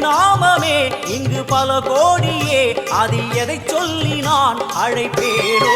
நாமமே இங்கு பல கோடியே அது எதை சொல்லி நான் அழைப்பேனோ?